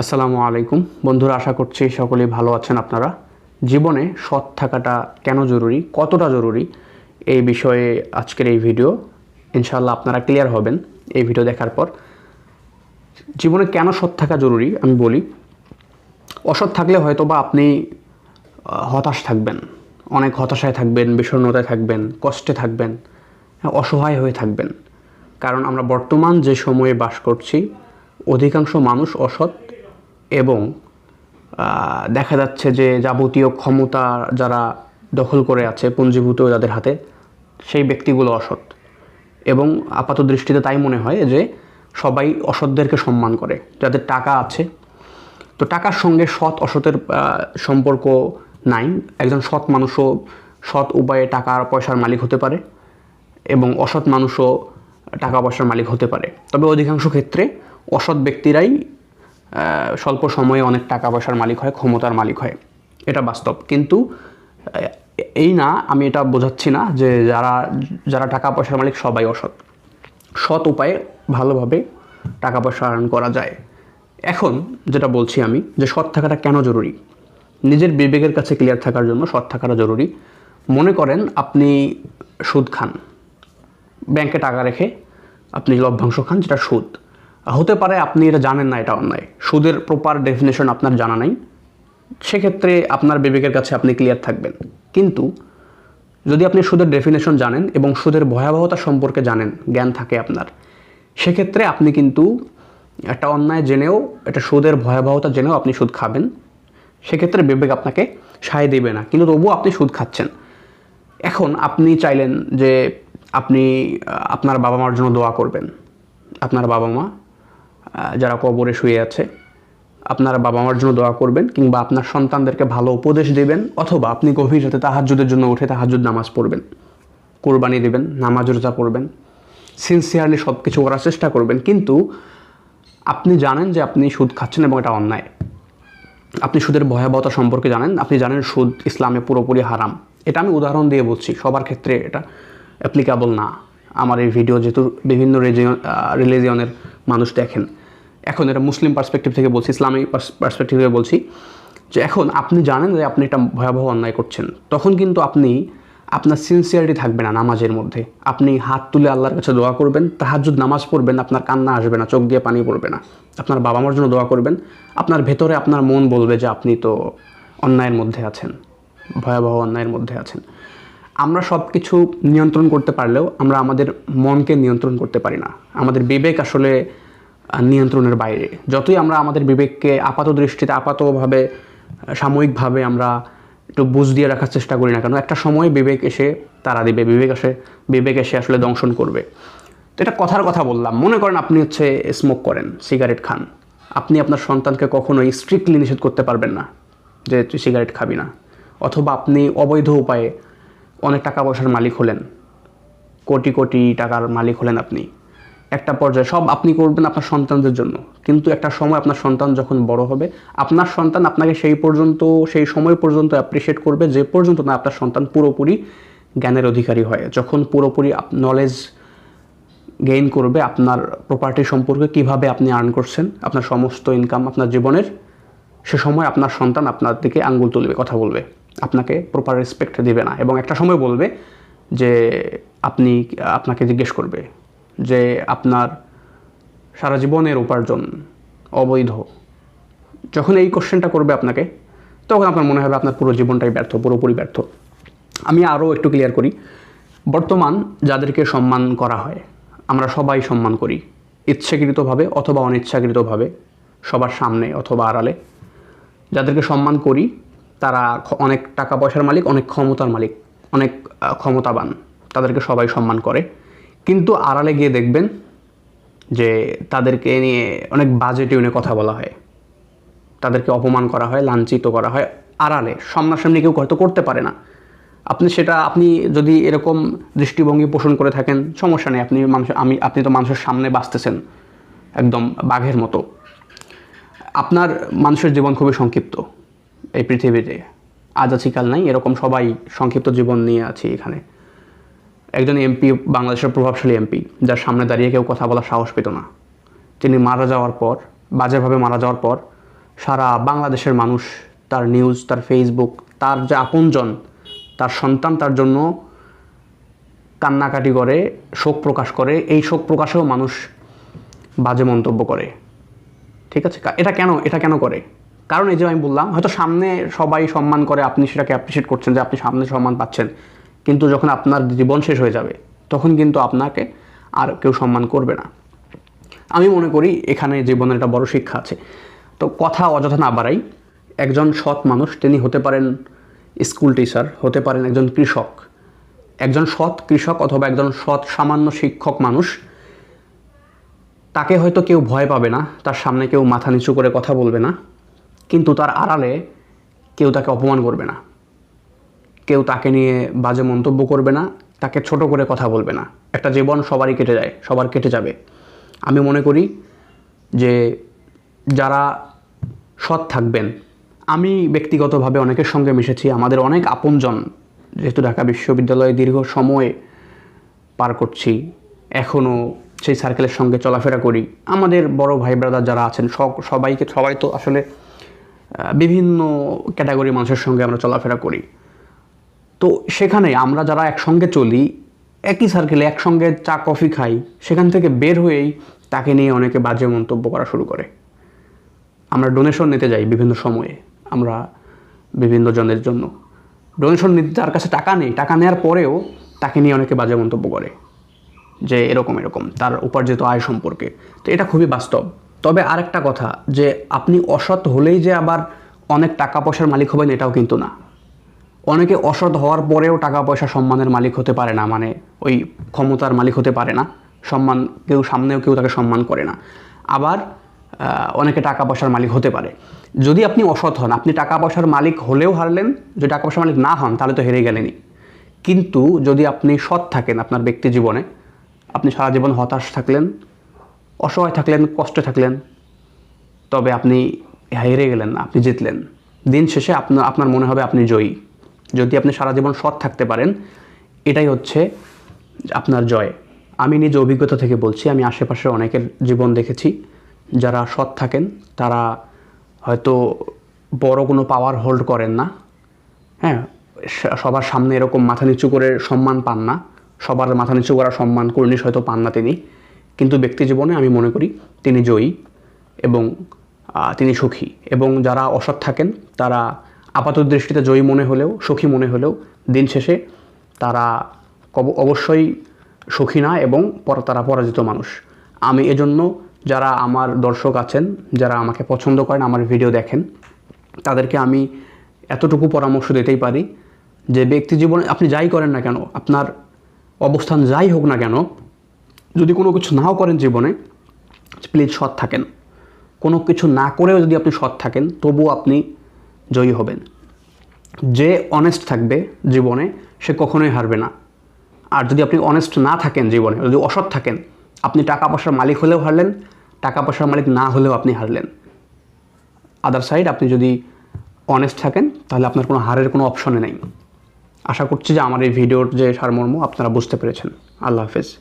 আসসালামু আলাইকুম। বন্ধুরা আশা করছি সকলেই ভালো আছেন আপনারা। জীবনে সৎ থাকাটা কেন জরুরি? কতটা জরুরি? এই বিষয়ে আজকের এই ভিডিও ইনশাল্লাহ আপনারা ক্লিয়ার হবেন এই ভিডিও দেখার পর। জীবনে কেন সৎ থাকা জরুরি? আমি বলি অসৎ থাকলে হয়তো বা আপনি হতাশ থাকবেন। অনেক হতাশায় থাকবেন বিষণ্ণতায় থাকবেন কষ্টে থাকবেন হ্যাঁ, অসহায় হয়ে থাকবেন। কারণ আমরা বর্তমান যে সময়ে বাস করছি অধিকাংশ মানুষ অসৎ। এবং দেখা যাচ্ছে যে যাবতীয় ক্ষমতা যারা দখল করে আছে, পুঞ্জীভূত যাদের হাতে, সেই ব্যক্তিগুলো অসৎ। এবং আপাত দৃষ্টিতে তাই মনে হয় যে সবাই অসৎদেরকে সম্মান করে, যাদের টাকা আছে। তো টাকার সঙ্গে সৎ অসতের সম্পর্ক নাই। একজন সৎ মানুষও সৎ উপায়ে টাকার পয়সার মালিক হতে পারে এবং অসৎ মানুষও টাকা পয়সার মালিক হতে পারে। তবে অধিকাংশ ক্ষেত্রে অসৎ ব্যক্তিরাই স্বল্প সময়ে অনেক টাকা পয়সার মালিক হয়, ক্ষমতার মালিক হয়। এটা বাস্তব। কিন্তু এই না, আমি এটা বোঝাচ্ছি না যে যারা যারা টাকা পয়সার মালিক সবাই অসৎ। সৎ উপায়ে ভালোভাবে টাকা পয়সা আর্ন করা যায়। এখন যেটা বলছি আমি, যে সৎ থাকাটা কেন জরুরি? নিজের বিবেকের কাছে ক্লিয়ার থাকার জন্য সৎ থাকাটা জরুরি। মনে করেন আপনি সুদ খান। ব্যাংকে টাকা রেখে আপনি লভ্যাংশ খান, যেটা সুদ। হতে পারে আপনি এটা জানেন না, এটা অন্যায়। সুদের প্রপার ডেফিনেশন আপনার জানা নাই। সেক্ষেত্রে আপনার বিবেকের কাছে আপনি ক্লিয়ার থাকবেন। কিন্তু যদি আপনি সুদের ডেফিনেশন জানেন এবং সুদের ভয়াবহতা সম্পর্কে জানেন, জ্ঞান থাকে আপনার, সেক্ষেত্রে আপনি কিন্তু একটা অন্যায় জেনেও, একটা সুদের ভয়াবহতা জেনেও আপনি সুদ খাবেন। সেক্ষেত্রে বিবেক আপনাকে সায় দেবে না। কিন্তু তবুও আপনি সুদ খাচ্ছেন। এখন আপনি চাইলেন যে আপনি আপনার বাবা মার জন্য দোয়া করবেন। আপনার বাবা মা যারা কবরে শুয়ে আছে, আপনারা বাবা মার জন্য দোয়া করবেন কিংবা আপনার সন্তানদেরকে ভালো উপদেশ দেবেন, অথবা আপনি গভীর রাতে তাহাজ্জুদের জন্য উঠে তাহাজ্জুদ নামাজ পড়বেন, কোরবানি দেবেন, নামাজ রোজা পড়বেন সিনসিয়ারলি সব কিছু করার চেষ্টা করবেন, কিন্তু আপনি জানেন যে আপনি সুদ খাচ্ছেন এবং এটা অন্যায়। আপনি সুদের ভয়াবহতা সম্পর্কে জানেন, আপনি জানেন সুদ ইসলামে পুরোপুরি হারাম। এটা আমি উদাহরণ দিয়ে বলছি, সবার ক্ষেত্রে এটা অ্যাপ্লিকেবল না। আমার এই ভিডিও যেহেতু বিভিন্ন রিলিজিয়নের মানুষ দেখেন। এখন এটা মুসলিম পার্সপেক্টিভ থেকে বলছি, ইসলামী পার্সপেক্টিভ থেকে বলছি যে এখন আপনি জানেন যে আপনি একটা ভয়াবহ অন্যায় করছেন। তখন কিন্তু আপনি আপনার সিনসিয়ারিটি থাকবে না নামাজের মধ্যে। আপনি হাত তুলে আল্লাহর কাছে দোয়া করবেন তাহাজুদ নামাজ পড়বেন, আপনার কান্না আসবে না, চোখ দিয়ে পানি পড়বে না। আপনার বাবা মার জন্য দোয়া করবেন, আপনার ভেতরে আপনার মন বলবে যে আপনি তো অন্যায়ের মধ্যে আছেন, ভয়াবহ অন্যায়ের মধ্যে আছেন। আমরা সব কিছু নিয়ন্ত্রণ করতে পারলেও আমরা আমাদের মনকে নিয়ন্ত্রণ করতে পারি না। আমাদের বিবেক আসলে নিয়ন্ত্রণের বাইরে। যতই আমরা আমাদের বিবেককে আপাত দৃষ্টিতে, আপাতভাবে সাময়িকভাবে আমরা একটু বুঝ দিয়ে রাখার চেষ্টা করি না কেন, একটা সময় বিবেক এসে তারা দিবে, বিবেক এসে বিবেক এসে আসলে দংশন করবে। তো এটা কথার কথা বললাম। মনে করেন আপনি হচ্ছে স্মোক করেন সিগারেট খান। আপনি আপনার সন্তানকে কখনোই স্ট্রিক্টলি নিষেধ করতে পারবেন না যে, তুই সিগারেট খাবি না। অথবা আপনি অবৈধ উপায়ে অনেক টাকা পয়সার মালিক হলেন। কোটি কোটি টাকার মালিক হলেন আপনি। একটা পর্যায়ে সব আপনি করবেন আপনার সন্তানদের জন্য। কিন্তু একটা সময় আপনার সন্তান যখন বড় হবে, আপনার সন্তান আপনাকে সেই পর্যন্ত, সেই সময় পর্যন্ত অ্যাপ্রিসিয়েট করবে, যে পর্যন্ত না আপনার সন্তান পুরোপুরি জ্ঞানের অধিকারী হয়। যখন পুরোপুরি নলেজ গেইন করবে, আপনার প্রপার্টি সম্পর্কে কীভাবে আপনি আর্ন করছেন, আপনার সমস্ত ইনকাম আপনার জীবনের, সে সময় আপনার সন্তান আপনার দিকে আঙ্গুল তুলবে, কথা বলবে। আপনাকে প্রপার রেসপেক্ট দেবে না এবং একটা সময় বলবে যে আপনি, আপনাকে জিজ্ঞেস করবে যে আপনার সারা জীবনের উপার্জন অবৈধ। যখন এই কোশ্চেনটা করবে আপনাকে, তখন আপনার মনে হবে আপনার পুরো জীবনটাই ব্যর্থ পুরোপুরি ব্যর্থ আমি আরও একটু ক্লিয়ার করি, বর্তমান যাদেরকে সম্মান করা হয়, আমরা সবাই সম্মান করি, ইচ্ছাকৃতভাবে অথবা অনিচ্ছাকৃতভাবে, সবার সামনে অথবা আড়ালে। যাদেরকে সম্মান করি তারা অনেক টাকা পয়সার মালিক, অনেক ক্ষমতার মালিক, অনেক ক্ষমতাবান। তাদেরকে সবাই সম্মান করে। কিন্তু আড়ালে গিয়ে দেখবেন যে তাদেরকে নিয়ে অনেক বাজে টিউনে কথা বলা হয়। তাদেরকে অপমান করা হয়, লাঞ্ছিত করা হয় আড়ালে। সামনাসামনি কেউ হয়তো করতে পারে না। আপনি সেটা, আপনি যদি এরকম দৃষ্টিভঙ্গি পোষণ করে থাকেন, সমস্যা নেই। আপনি মানুষ, আমি, আপনি তো মানুষের সামনে বাঁচতেছেন একদম বাঘের মতো। আপনার মানুষের জীবন খুবই সংক্ষিপ্ত। এই পৃথিবীতে। আজ আছি, কাল নাই, এরকম সবাই সংক্ষিপ্ত জীবন নিয়ে আছি এখানে। একজন এমপি, বাংলাদেশের প্রভাবশালী এমপি, যার সামনে দাঁড়িয়ে কেউ কথা বলার সাহস পেত না। তিনি মারা যাওয়ার পর, বাজেভাবে মারা যাওয়ার পর, সারা বাংলাদেশের মানুষ তার নিউজ তার ফেসবুক তার যে আপনজন, তার সন্তান, তার জন্য কান্নাকাটি করে, শোক প্রকাশ করে, এই শোক প্রকাশেও মানুষ বাজে মন্তব্য করে। ঠিক আছে? এটা কেন এটা কেন করে? কারণ এই যে আমি বললাম, হয়তো সামনে সবাই সম্মান করে, আপনি সেটাকে অ্যাপ্রিসিয়েট করছেন যে আপনি সামনে সম্মান পাচ্ছেন। কিন্তু যখন আপনার জীবন শেষ হয়ে যাবে, তখন কিন্তু আপনাকে আর কেউ সম্মান করবে না। আমি মনে করি এখানে জীবনের একটা বড় শিক্ষা আছে। তো কথা অযথা না বাড়াই, একজন সৎ মানুষ, তিনি হতে পারেন স্কুল টিচার হতে পারেন একজন কৃষক। একজন সৎ কৃষক অথবা একজন সৎ সামান্য শিক্ষক মানুষ, তাকে হয়তো কেউ ভয় পাবে না, তার সামনে কেউ মাথা নিচু করে কথা বলবে না। কিন্তু তার আড়ালে কেউ তাকে অপমান করবে না। কেউ তাকে নিয়ে বাজে মন্তব্য করবে না, তাকে ছোট করে কথা বলবে না। একটা জীবন সবারই কেটে যায়, সবার কেটে যাবে। আমি মনে করি যে যারা সৎ থাকবেন, আমি ব্যক্তিগতভাবে অনেকের সঙ্গে মিশেছি, আমাদের অনেক আপনজন, যেহেতু ঢাকা বিশ্ববিদ্যালয়ে দীর্ঘ সময় পার করছি এখনও সেই সার্কেলের সঙ্গে চলাফেরা করি। আমাদের বড় ভাই ব্রাদার যারা আছেন, সব- সবাইকে, সবাই তো আসলে বিভিন্ন ক্যাটাগরি মানুষের সঙ্গে আমরা চলাফেরা করি। তো সেখানে আমরা যারা একসঙ্গে চলি, একই সার্কেলে একসঙ্গে চা কফি খাই, সেখান থেকে বের হয়েই তাকে নিয়ে অনেকে বাজে মন্তব্য করা শুরু করে। আমরা ডোনেশন নিতে যাই বিভিন্ন সময়ে, আমরা বিভিন্ন জনের জন্য। ডোনেশন নিতে যার কাছে টাকা নেই, টাকা নেওয়ার পরেও তাকে নিয়ে অনেকে বাজে মন্তব্য করে, যে এরকম এরকম, তার উপার্জিত আয় সম্পর্কে। তো এটা খুবই বাস্তব। তবে আরেকটা কথা, যে আপনি অসৎ হলেই যে আবার অনেক টাকা পয়সার মালিক হবেন এটাও কিন্তু না। অনেকে অসৎ হওয়ার পরেও টাকা পয়সা সম্মানের মালিক হতে পারে না মানে ওই ক্ষমতার মালিক হতে পারে না। সম্মান, কেউ সামনেও কেউ তাকে সম্মান করে না। আবার অনেকে টাকা পয়সার মালিক হতে পারে। যদি আপনি অসৎ হন, আপনি টাকা পয়সার মালিক হলেও হারলেন, যদি টাকা পয়সার মালিক না হন, তাহলে তো হেরে গেলেনই। কিন্তু যদি আপনি সৎ থাকেন আপনার ব্যক্তি জীবনে, আপনি সারা জীবন হতাশ থাকলেন অসহায় থাকলেন, কষ্টে থাকলেন, তবে আপনি হেরে গেলেন, আপনি জিতলেন। দিন শেষে আপনার আপনার মনে হবে আপনি জয়ী। যদি আপনি সারা জীবন সৎ থাকতে পারেন, এটাই হচ্ছে আপনার জয়। আমি নিজ অভিজ্ঞতা থেকে বলছি, আমি আশেপাশে অনেকের জীবন দেখেছি, যারা সৎ থাকেন, তারা হয়তো বড় কোনো পাওয়ার হোল্ড করেন না। হ্যাঁ সবার সামনে এরকম মাথা নিচু করে সম্মান পান না। সবার মাথা নিচু করা সম্মান কর্নিশ হয়তো পান না তিনি। কিন্তু ব্যক্তি জীবনে আমি মনে করি তিনি জয়ী এবং তিনি সুখী এবং যারা অসৎ থাকেন, তারা আপাত দৃষ্টিতে জয়ী মনে হলেও, সুখী মনে হলেও দিন শেষে তারা অবশ্যই সুখী না এবং তারা পরাজিত মানুষ। আমি এজন্য যারা আমার দর্শক আছেন, যারা আমাকে পছন্দ করেন, আমার ভিডিও দেখেন, তাদেরকে আমি এতটুকু পরামর্শ দিতেই পারি যে ব্যক্তি জীবনে আপনি যাই করেন না কেন, আপনার অবস্থান যাই হোক না কেন যদি কোনো কিছু নাও করেন জীবনে প্লিজ সৎ থাকেন। কোনো কিছু না করেও যদি আপনি সৎ থাকেন, তবুও আপনি জয়ী হবেন। যে অনেস্ট থাকবে জীবনে, সে কখনোই হারবে না। আর যদি আপনি অনেস্ট না থাকেন জীবনে, যদি অসৎ থাকেন, আপনি টাকা পয়সার মালিক হলেও হারলেন, টাকা পয়সার মালিক না হলেও আপনি হারলেন। আদার সাইড আপনি যদি অনেস্ট থাকেন, তাহলে আপনার কোনো হারের কোনো অপশনে নেই। আশা করছি যে আমার এই ভিডিওর যে সারমর্ম, আপনারা বুঝতে পেরেছেন। আল্লাহ হাফেজ।